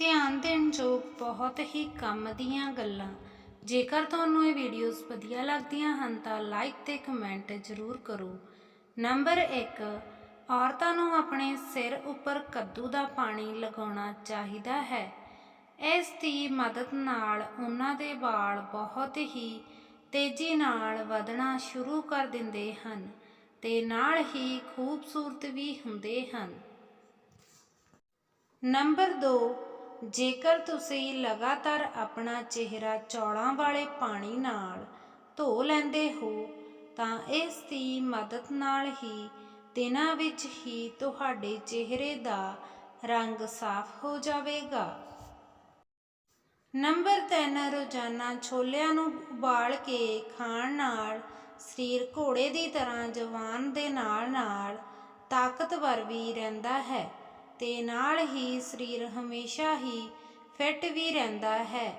ਧਿਆਨ ਦੇਣ ਯੋਗ ਬਹੁਤ ਹੀ ਕੰਮ ਦੀਆਂ ਗੱਲਾਂ। ਜੇਕਰ ਤੁਹਾਨੂੰ ਇਹ ਵੀਡੀਓਜ਼ ਵਧੀਆ ਲੱਗਦੀਆਂ ਹਨ, ਤਾਂ ਲਾਈਕ ਤੇ ਕਮੈਂਟ ਜ਼ਰੂਰ ਕਰੋ। ਨੰਬਰ 1 ਔਰਤਾਂ ਨੂੰ ਆਪਣੇ ਸਿਰ ਉੱਪਰ ਕੱਦੂ ਦਾ ਪਾਣੀ ਲਗਾਉਣਾ ਚਾਹੀਦਾ ਹੈ। ਇਸ ਦੀ ਮਦਦ ਨਾਲ ਉਹਨਾਂ ਦੇ ਵਾਲ ਬਹੁਤ ਹੀ ਤੇਜ਼ੀ ਨਾਲ ਵਧਣਾ ਸ਼ੁਰੂ ਕਰ ਦਿੰਦੇ ਹਨ ਤੇ ਨਾਲ ਹੀ ਖੂਬਸੂਰਤ ਵੀ ਹੁੰਦੇ ਹਨ। ਨੰਬਰ 2 ਜੇਕਰ ਤੁਸੀਂ ਲਗਾਤਾਰ ਆਪਣਾ ਚਿਹਰਾ ਚੌਲਾਂ ਵਾਲੇ ਪਾਣੀ ਨਾਲ ਧੋ ਲੈਂਦੇ ਹੋ, ਤਾਂ ਇਸ ਦੀ ਮਦਦ ਨਾਲ ਹੀ ਦਿਨਾਂ ਵਿੱਚ ਹੀ ਤੁਹਾਡੇ ਚਿਹਰੇ ਦਾ ਰੰਗ ਸਾਫ਼ ਹੋ ਜਾਵੇਗਾ। ਨੰਬਰ 3 ਰੋਜ਼ਾਨਾ ਛੋਲਿਆਂ ਨੂੰ ਉਬਾਲ ਕੇ ਖਾਣ ਨਾਲ ਸਰੀਰ ਘੋੜੇ ਦੀ ਤਰ੍ਹਾਂ ਜਵਾਨ ਦੇ ਨਾਲ ਨਾਲ ਤਾਕਤਵਰ ਵੀ ਰਹਿੰਦਾ ਹੈ। ਤੇ ਨਾਲ ਹੀ ਸਰੀਰ ਹਮੇਸ਼ਾ ਹੀ ਫਿੱਟ ਵੀ ਰਹਿੰਦਾ ਹੈ।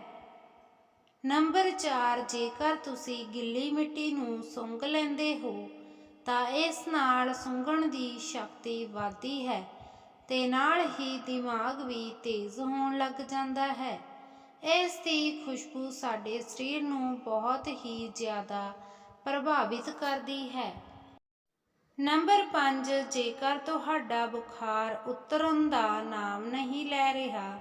ਨੰਬਰ 4 ਜੇਕਰ ਤੁਸੀਂ ਗਿੱਲੀ ਮਿੱਟੀ ਨੂੰ ਸੁੰਘ ਲੈਂਦੇ ਹੋ, ਤਾਂ ਇਸ ਨਾਲ ਸੁੰਘਣ ਦੀ ਸ਼ਕਤੀ ਵਧਦੀ ਹੈ ਤੇ ਨਾਲ ਹੀ ਦਿਮਾਗ ਵੀ ਤੇਜ਼ ਹੋਣ ਲੱਗ ਜਾਂਦਾ ਹੈ। ਇਸ ਦੀ ਖੁਸ਼ਬੂ ਸਾਡੇ ਸਰੀਰ ਨੂੰ ਬਹੁਤ ਹੀ ਜ਼ਿਆਦਾ ਪ੍ਰਭਾਵਿਤ ਕਰਦੀ ਹੈ। ਨੰਬਰ 5 ਜੇਕਰ ਤੁਹਾਡਾ ਬੁਖਾਰ ਉਤਰਨ ਦਾ ਨਾਮ ਨਹੀਂ ਲੈ ਰਿਹਾ,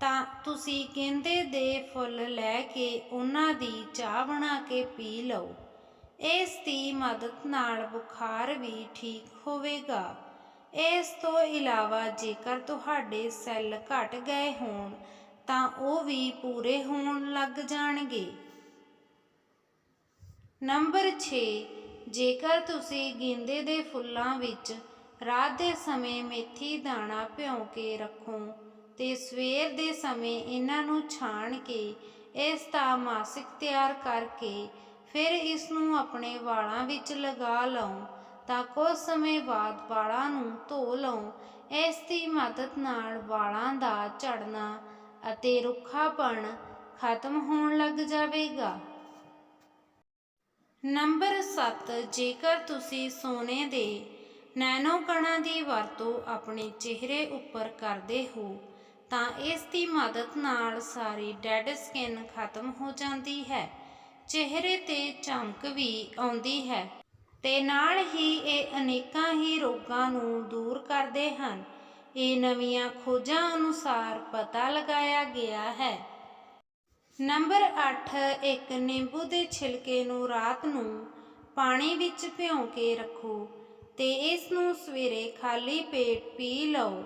ਤਾਂ ਤੁਸੀਂ ਗੇਂਦੇ ਦੇ ਫੁੱਲ ਲੈ ਕੇ ਉਹਨਾਂ ਦੀ ਚਾਹ ਬਣਾ ਕੇ ਪੀ ਲਓ। ਇਸ ਦੀ ਮਦਦ ਨਾਲ ਬੁਖਾਰ ਵੀ ਠੀਕ ਹੋਵੇਗਾ। ਇਸ ਤੋਂ ਇਲਾਵਾ ਜੇਕਰ ਤੁਹਾਡੇ ਸੈੱਲ ਘਟ ਗਏ ਹੋਣ, ਤਾਂ ਉਹ ਵੀ ਪੂਰੇ ਹੋਣ ਲੱਗ ਜਾਣਗੇ। ਨੰਬਰ 6 ਜੇਕਰ ਤੁਸੀਂ ਗੇਂਦੇ ਦੇ ਫੁੱਲਾਂ ਵਿੱਚ ਰਾਤ ਦੇ ਸਮੇਂ ਮੇਥੀ ਦਾਣਾ ਭਿਉਂ ਕੇ ਰੱਖੋ ਤੇ ਸਵੇਰ ਦੇ ਸਮੇਂ ਇਹਨਾਂ ਨੂੰ ਛਾਣ ਕੇ, ਇਸ ਦਾ ਮਾਸਿਕ ਤਿਆਰ ਕਰਕੇ ਫਿਰ ਇਸ ਨੂੰ ਆਪਣੇ ਵਾਲਾਂ ਵਿੱਚ ਲਗਾ ਲਓ ਤਾਂ ਕੁਝ ਸਮੇਂ ਬਾਅਦ ਵਾਲਾਂ ਨੂੰ ਧੋ ਲਓ। ਇਸ ਦੀ ਮਦਦ ਨਾਲ ਵਾਲਾਂ ਦਾ ਝੜਨਾ ਅਤੇ ਰੁੱਖਾਪਣ ਖਤਮ ਹੋਣ ਲੱਗ ਜਾਵੇਗਾ। ਨੰਬਰ 7 ਜੇਕਰ ਤੁਸੀਂ ਸੋਨੇ ਦੇ ਨੈਨੋ ਕਣਾਂ ਦੀ ਵਰਤੋਂ ਆਪਣੇ ਚਿਹਰੇ ਉੱਪਰ ਕਰਦੇ ਹੋ, ਤਾਂ ਇਸ ਦੀ ਮਦਦ ਨਾਲ ਸਾਰੀ ਡੈਡ ਸਕਿਨ ਖਤਮ ਹੋ ਜਾਂਦੀ ਹੈ। ਚਿਹਰੇ ਤੇ ਚਮਕ ਵੀ ਆਉਂਦੀ ਹੈ ਤੇ ਨਾਲ ਹੀ ਇਹ ਅਨੇਕਾਂ ਹੀ ਰੋਗਾਂ ਨੂੰ ਦੂਰ ਕਰਦੇ ਹਨ। ਇਹ ਨਵੀਆਂ ਖੋਜਾਂ ਅਨੁਸਾਰ ਪਤਾ ਲਗਾਇਆ ਗਿਆ ਹੈ। ਨੰਬਰ 8 ਇੱਕ ਨਿੰਬੂ ਦੇ ਛਿਲਕੇ ਨੂੰ ਰਾਤ ਨੂੰ ਪਾਣੀ ਵਿੱਚ ਭਿਉਂ ਕੇ ਰੱਖੋ ਤੇ ਇਸ ਨੂੰ ਸਵੇਰੇ ਖਾਲੀ ਪੇਟ ਪੀ ਲਓ।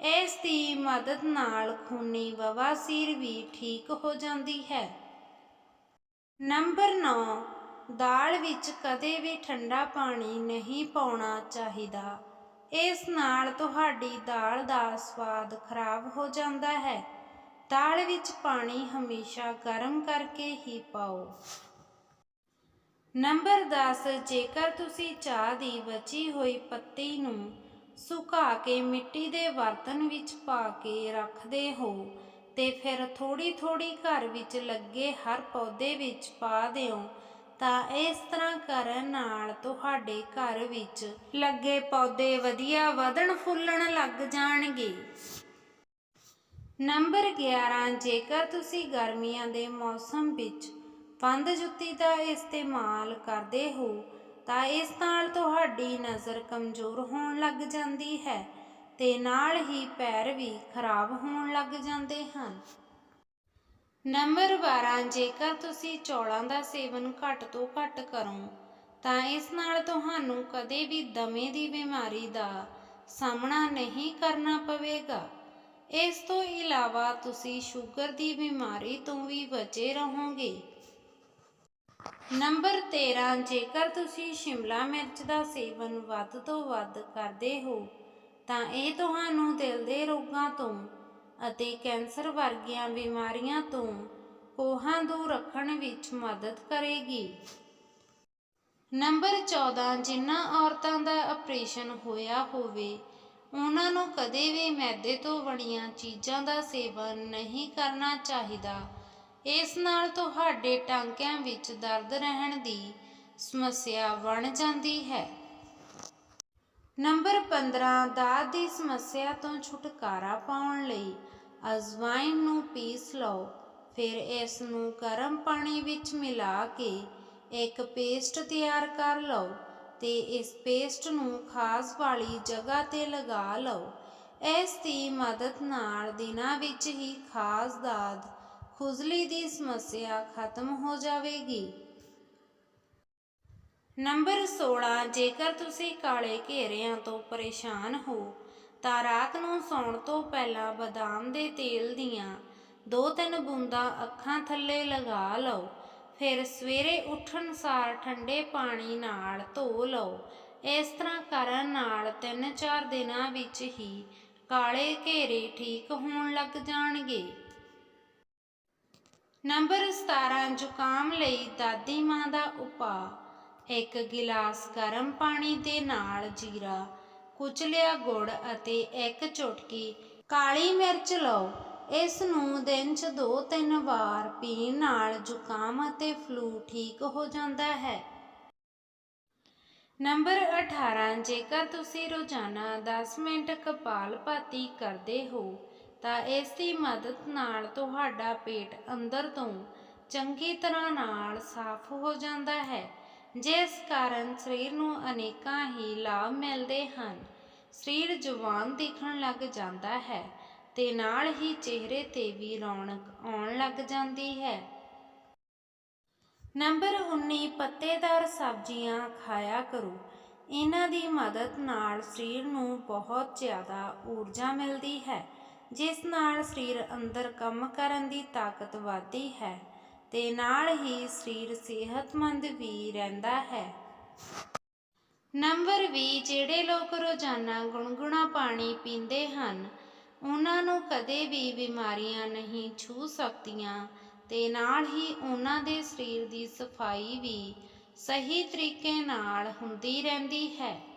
ਇਸ ਦੀ ਮਦਦ ਨਾਲ ਖੂਨੀ ਬਵਾਸੀਰ ਵੀ ਠੀਕ ਹੋ ਜਾਂਦੀ ਹੈ। ਨੰਬਰ 9 ਦਾਲ ਵਿੱਚ ਕਦੇ ਵੀ ਠੰਡਾ ਪਾਣੀ ਨਹੀਂ ਪਾਉਣਾ ਚਾਹੀਦਾ। ਇਸ ਨਾਲ ਤੁਹਾਡੀ ਦਾਲ ਦਾ ਸਵਾਦ ਖਰਾਬ ਹੋ ਜਾਂਦਾ ਹੈ। ਦਾਲ ਵਿੱਚ ਪਾਣੀ ਹਮੇਸ਼ਾ ਗਰਮ ਕਰਕੇ ਹੀ ਪਾਓ। ਨੰਬਰ 10 ਜੇਕਰ ਤੁਸੀਂ ਚਾਹ ਦੀ ਬਚੀ ਹੋਈ ਪੱਤੀ ਨੂੰ ਸੁਕਾ ਕੇ ਮਿੱਟੀ ਦੇ ਬਰਤਨ ਵਿੱਚ ਪਾ ਕੇ ਰੱਖਦੇ ਹੋ, ਤੇ ਫਿਰ ਥੋੜੀ ਥੋੜੀ ਘਰ ਵਿੱਚ ਲੱਗੇ ਹਰ ਪੌਦੇ ਵਿੱਚ ਪਾ ਦਿਓ, ਤਾਂ ਇਸ ਤਰ੍ਹਾਂ ਕਰਨ ਨਾਲ ਤੁਹਾਡੇ ਘਰ ਵਿੱਚ ਲੱਗੇ ਪੌਦੇ ਵਧੀਆ ਵਧਣ ਫੁੱਲਣ ਲੱਗ ਜਾਣਗੇ। ਨੰਬਰ 11 ਜੇਕਰ ਤੁਸੀਂ ਗਰਮੀਆਂ ਦੇ ਮੌਸਮ ਵਿੱਚ ਬੰਦ ਜੁੱਤੀ ਦਾ ਇਸਤੇਮਾਲ ਕਰਦੇ ਹੋ, ਤਾਂ ਇਸ ਨਾਲ ਤੁਹਾਡੀ ਨਜ਼ਰ ਕਮਜ਼ੋਰ ਹੋਣ ਲੱਗ ਜਾਂਦੀ ਹੈ ਤੇ ਨਾਲ ਹੀ ਪੈਰ ਵੀ ਖਰਾਬ ਹੋਣ ਲੱਗ ਜਾਂਦੇ ਹਨ। ਨੰਬਰ 12 ਜੇਕਰ ਤੁਸੀਂ ਚੌਲਾਂ ਦਾ ਸੇਵਨ ਘੱਟ ਤੋਂ ਘੱਟ ਕਰੋ, ਤਾਂ ਇਸ ਨਾਲ ਤੁਹਾਨੂੰ ਕਦੇ ਵੀ ਦਮੇ ਦੀ ਬਿਮਾਰੀ ਦਾ ਸਾਹਮਣਾ ਨਹੀਂ ਕਰਨਾ ਪਵੇਗਾ। ਇਸ ਤੋਂ ਇਲਾਵਾ ਤੁਸੀਂ ਸ਼ੂਗਰ ਦੀ ਬਿਮਾਰੀ ਤੋਂ ਵੀ ਬਚੇ ਰਹੋਗੇ। ਨੰਬਰ 13 ਜੇਕਰ ਤੁਸੀਂ ਸ਼ਿਮਲਾ ਮਿਰਚ ਦਾ ਸੇਵਨ ਵੱਧ ਤੋਂ ਵੱਧ ਕਰਦੇ ਹੋ, ਤਾਂ ਇਹ ਤੁਹਾਨੂੰ ਦਿਲ ਦੇ ਰੋਗਾਂ ਤੋਂ ਅਤੇ ਕੈਂਸਰ ਵਰਗੀਆਂ ਬਿਮਾਰੀਆਂ ਤੋਂ ਕੋਹਾਂ ਦੂਰ ਰੱਖਣ ਵਿੱਚ ਮਦਦ ਕਰੇਗੀ। ਨੰਬਰ 14 ਜਿਨ੍ਹਾਂ ਔਰਤਾਂ ਦਾ ਆਪਰੇਸ਼ਨ ਹੋਇਆ ਹੋਵੇ ਉਹਨਾਂ ਨੂੰ ਕਦੇ ਵੀ ਮੈਦੇ ਤੋਂ ਬਣੀਆਂ ਚੀਜ਼ਾਂ ਦਾ ਸੇਵਨ ਨਹੀਂ ਕਰਨਾ ਚਾਹੀਦਾ। ਇਸ ਨਾਲ ਤੁਹਾਡੇ ਟਾਂਕਿਆਂ ਵਿੱਚ ਦਰਦ ਰਹਿਣ ਦੀ ਸਮੱਸਿਆ ਬਣ ਜਾਂਦੀ ਹੈ। ਨੰਬਰ 15 ਦਾਦ ਦੀ ਸਮੱਸਿਆ ਤੋਂ ਛੁਟਕਾਰਾ ਪਾਉਣ ਲਈ ਅਜਵਾਇਨ ਨੂੰ ਪੀਸ ਲਓ। ਫਿਰ ਇਸ ਨੂੰ ਗਰਮ ਪਾਣੀ ਵਿੱਚ ਮਿਲਾ ਕੇ ਇੱਕ ਪੇਸਟ ਤਿਆਰ ਕਰ ਲਓ। ਤੇ ਇਸ ਪੇਸਟ ਨੂੰ ਖਾਸ ਵਾਲੀ ਜਗ੍ਹਾ ਤੇ ਲਗਾ ਲਓ। ਇਸ ਦੀ ਮਦਦ ਨਾਲ ਦਿਨਾਂ ਵਿੱਚ ਹੀ ਖਾਸ ਦਾਦ ਖੁਜਲੀ ਦੀ ਸਮੱਸਿਆ ਖਤਮ ਹੋ ਜਾਵੇਗੀ। ਨੰਬਰ 16 ਜੇਕਰ ਤੁਸੀਂ ਕਾਲੇ ਘੇਰਿਆਂ ਤੋਂ ਪਰੇਸ਼ਾਨ ਹੋ, ਤਾਂ ਰਾਤ ਨੂੰ ਸੌਣ ਤੋਂ ਪਹਿਲਾਂ ਬਦਾਮ ਦੇ ਤੇਲ ਦੀਆਂ ਦੋ ਤਿੰਨ ਬੂੰਦਾਂ ਅੱਖਾਂ ਥੱਲੇ ਲਗਾ ਲਓ। ਫਿਰ ਸਵੇਰੇ ਉੱਠਣ ਸਾਰ ਠੰਡੇ ਪਾਣੀ ਨਾਲ ਧੋ ਲਓ। ਇਸ ਤਰ੍ਹਾਂ ਕਰਨ ਨਾਲ 3-4 ਦਿਨਾਂ ਵਿੱਚ ਹੀ ਕਾਲੇ ਘੇਰੇ ਠੀਕ ਹੋਣ ਲੱਗ ਜਾਣਗੇ। ਨੰਬਰ 17 ਜ਼ੁਕਾਮ ਲਈ ਦਾਦੀ ਮਾਂ ਦਾ ਉਪਾਅ। ਇੱਕ ਗਿਲਾਸ ਗਰਮ ਪਾਣੀ ਦੇ ਨਾਲ ਜੀਰਾ, ਕੁਚਲਿਆ ਗੁੜ ਅਤੇ ਇੱਕ ਚੁਟਕੀ ਕਾਲੀ ਮਿਰਚ ਲਓ। ਇਸ ਨੂੰ ਦਿਨ 'ਚ ਦੋ ਤਿੰਨ ਵਾਰ ਪੀਣ ਨਾਲ ਜ਼ੁਕਾਮ ਅਤੇ ਫਲੂ ਠੀਕ ਹੋ ਜਾਂਦਾ ਹੈ। ਨੰਬਰ 18 ਜੇਕਰ ਤੁਸੀਂ ਰੋਜ਼ਾਨਾ 10 ਮਿੰਟ ਕਪਾਲਭਾਤੀ ਕਰਦੇ ਹੋ, ਤਾਂ ਇਸ ਦੀ ਮਦਦ ਨਾਲ ਤੁਹਾਡਾ ਪੇਟ ਅੰਦਰ ਤੋਂ ਚੰਗੀ ਤਰ੍ਹਾਂ ਨਾਲ ਸਾਫ਼ ਹੋ ਜਾਂਦਾ ਹੈ, ਜਿਸ ਕਾਰਨ ਸਰੀਰ ਨੂੰ ਅਨੇਕਾਂ ਹੀ ਲਾਭ ਮਿਲਦੇ ਹਨ। ਸਰੀਰ ਜਵਾਨ ਦਿਖਣ ਲੱਗ ਜਾਂਦਾ ਹੈ। ਤੇ ਨਾਲ ਹੀ ਚਿਹਰੇ ਤੇ ਵੀ ਰੌਣਕ ਆਉਣ ਲੱਗ ਜਾਂਦੀ ਹੈ। ਨੰਬਰ 19 ਪੱਤੇਦਾਰ ਸਬਜ਼ੀਆਂ ਖਾਇਆ ਕਰੋ। ਇਹਨਾਂ ਦੀ ਮਦਦ ਨਾਲ ਸਰੀਰ ਨੂੰ ਬਹੁਤ ਜ਼ਿਆਦਾ ਊਰਜਾ ਮਿਲਦੀ ਹੈ, ਜਿਸ ਨਾਲ ਸਰੀਰ ਅੰਦਰ ਕੰਮ ਕਰਨ ਦੀ ਤਾਕਤ ਵਧਦੀ ਹੈ ਤੇ ਨਾਲ ਹੀ ਸਰੀਰ ਸਿਹਤਮੰਦ ਵੀ ਰਹਿੰਦਾ ਹੈ। ਨੰਬਰ 20 ਜਿਹੜੇ ਲੋਕ ਰੋਜ਼ਾਨਾ ਗੁਨਗੁਣਾ ਪਾਣੀ ਪੀਂਦੇ ਹਨ ਉਹਨਾਂ ਨੂੰ ਕਦੇ ਵੀ ਬਿਮਾਰੀਆਂ ਨਹੀਂ ਛੂ ਸਕਦੀਆਂ ਤੇ ਨਾਲ ਹੀ ਉਹਨਾਂ ਦੇ ਸਰੀਰ ਦੀ ਸਫ਼ਾਈ ਵੀ ਸਹੀ ਤਰੀਕੇ ਨਾਲ ਹੁੰਦੀ ਰਹਿੰਦੀ ਹੈ।